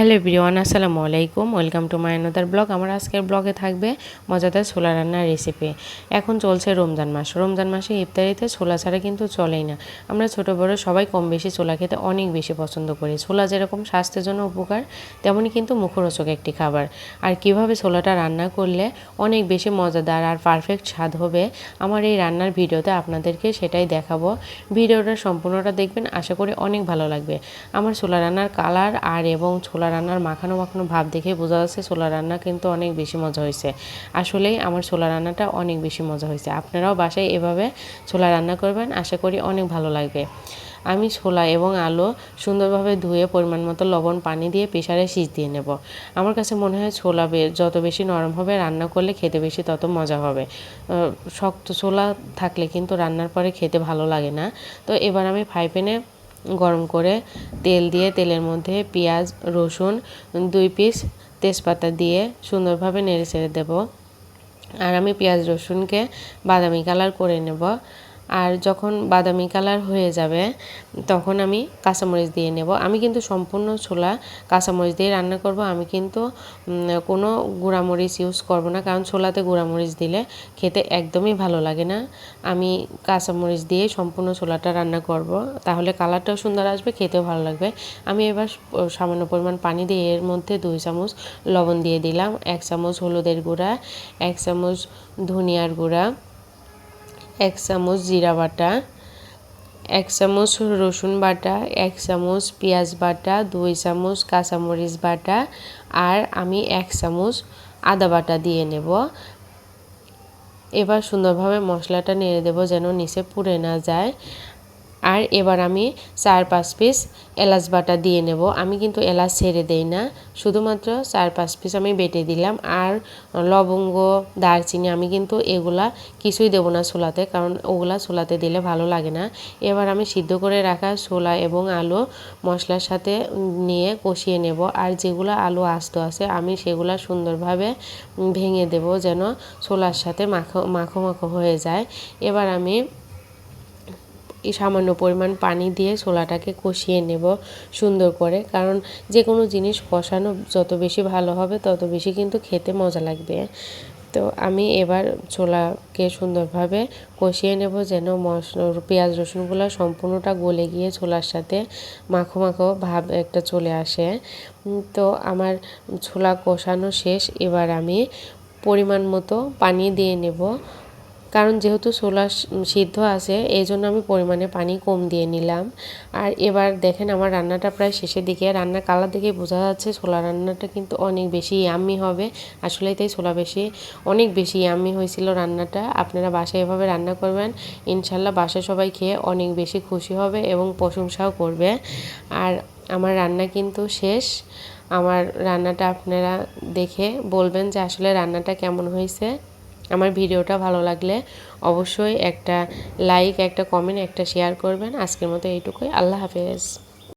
Hello everyone, আসসালামু আলাইকুম। Welcome to my another blog আমার আজকের ব্লগে থাকবে মজাদার ছোলা রান্নার রেসিপি এখন চলছে রমজান মাস। রমজান মাসে ইফতারিতে ছোলা ছাড়া কিন্তু চলেই না। আমরা ছোটো বড়ো সবাই কম বেশি ছোলা খেতে অনেক বেশি পছন্দ করি। ছোলা যেরকম স্বাস্থ্যের জন্য উপকার তেমনই কিন্তু মুখরোচক একটি খাবার। আর কীভাবে ছোলাটা রান্না করলে অনেক বেশি মজাদার আর পারফেক্ট স্বাদ হবে, আমার এই রান্নার ভিডিওতে আপনাদেরকে সেটাই দেখাবো। ভিডিওটা সম্পূর্ণটা দেখবেন। আশা করি অনেক ভালো লাগবে। আমার ছোলা রান্নার কালার আর এবং ছোলা রান্নার মাখানো মাখানো ভাব দেখে বোঝা যাচ্ছে ছোলা রান্না কিন্তু অনেক বেশি মজা হয়েছে। আসলেই আমার ছোলা রান্নাটা অনেক বেশি মজা হয়েছে। আপনারাও বাসায় এভাবে ছোলা রান্না করবেন, আশা করি অনেক ভালো লাগবে। আমি ছোলা এবং আলু সুন্দরভাবে ধুয়ে পরিমাণ মতো লবণ পানি দিয়ে প্রেশারে সিজ দিয়ে নেব। আমার কাছে মনে হয় ছোলা যত বেশি নরম হবে, রান্না করলে খেতে বেশি তত মজা হবে। শক্ত ছোলা থাকলে কিন্তু রান্নার পরে খেতে ভালো লাগে না। তো এবার আমি ফ্রাই প্যানে গরম করে তেল দিয়ে তেলের মধ্যে পেঁয়াজ, রসুন, দুই পিস তেজপাতা দিয়ে সুন্দরভাবে নেড়ে ছেড়ে দেবো। আর আমি পেঁয়াজ, রসুনকে বাদামি কালার করে নেব। আর যখন বাদামি কালার হয়ে যাবে, তখন আমি কাঁচামরিচ দিয়ে নেব। আমি কিন্তু সম্পূর্ণ ছোলা কাঁচামরিচ দিয়ে রান্না করব। আমি কিন্তু কোনো গুঁড়ামরিচ ইউজ করব না, কারণ ছোলাতে গুঁড়ামরিচ দিলে খেতে একদমই ভালো লাগে না। আমি কাঁচামরিচ দিয়ে সম্পূর্ণ ছোলাটা রান্না করব। তাহলে কালারটাও সুন্দর আসবে, খেতেও ভালো লাগবে। আমি এবার সামান্য পরিমাণ পানি দিয়ে এর মধ্যে দুই চামচ লবণ দিয়ে দিলাম, এক চামচ হলুদের গুঁড়া, এক চামচ ধনিয়ার গুঁড়া এক চামচ জিরা বাটা, এক চামচ রসুন বাটা, এক চামচ পেঁয়াজ বাটা, দুই চামচ কাঁচামরিচ বাটা আর আমি এক চামচ আদা বাটা দিয়ে নেব। এবার সুন্দরভাবে মশলাটা নেড়ে দেব যেন নিচে পুড়ে না যায়। আর এবার আমি চার পাঁচ পিস এলাচ বাটা দিয়ে নেব। আমি কিন্তু এলাচ ছেড়ে দেই না, শুধুমাত্র চার পাঁচ পিস আমি বেটে দিলাম। আর লবঙ্গ, দারচিনি আমি কিন্তু এগুলা কিছুই দেবো না ছোলাতে, কারণ ওগুলা ছোলাতে দিলে ভালো লাগে না। এবার আমি সিদ্ধ করে রাখা ছোলা এবং আলু মশলার সাথে নিয়ে কষিয়ে নেব। আর যেগুলো আলু আস্ত আছে, আমি সেগুলো সুন্দরভাবে ভেঙে দেব যেন ছোলার সাথে মাখো মাখো মাখো হয়ে যায়। এবার আমি সামান্য পরিমাণ পানি দিয়ে ছোলাটাকে কষিয়ে নেব সুন্দর করে। কারণ যে কোনো জিনিস কষানো যত বেশি ভালো হবে, তত বেশি কিন্তু খেতে মজা লাগবে। তো আমি এবার ছোলাকে সুন্দরভাবে কষিয়ে নেব যেন মশলা, পেঁয়াজ রসুনগুলো সম্পূর্ণটা গলে গিয়ে ছোলার সাথে মাখো মাখো ভাব একটা চলে আসে। তো আমার ছোলা কষানো শেষ। এবার আমি পরিমাণ মতো পানি দিয়ে নেব। কারণ যেহেতু ছোলা সিদ্ধ আছে, এই জন্য আমি পরিমাণে পানি কম দিয়ে নিলাম। আর এবার দেখেন আমার রান্নাটা প্রায় শেষের দিকে, রান্না কালার দেখে বোঝা যাচ্ছে ছোলা রান্নাটা কিন্তু অনেক বেশি ইয়াম্মি হবে। আসলে তাই ছোলা বেশি, অনেক বেশি ইয়াম্মি হয়েছিল রান্নাটা। আপনারা বাসায় এভাবে রান্না করবেন, ইনশাল্লাহ বাসায় সবাই খেয়ে অনেক বেশি খুশি হবে এবং প্রশংসাও করবে। আর আমার রান্না কিন্তু শেষ। আমার রান্নাটা আপনারা দেখে বলবেন যে আসলে রান্নাটা কেমন হয়েছে। আমার ভিডিওটা ভালো লাগলে অবশ্যই একটা লাইক একটা কমেন্ট একটা শেয়ার করবেন। আজকের মতো এইটুকুই। আল্লাহ হাফেজ।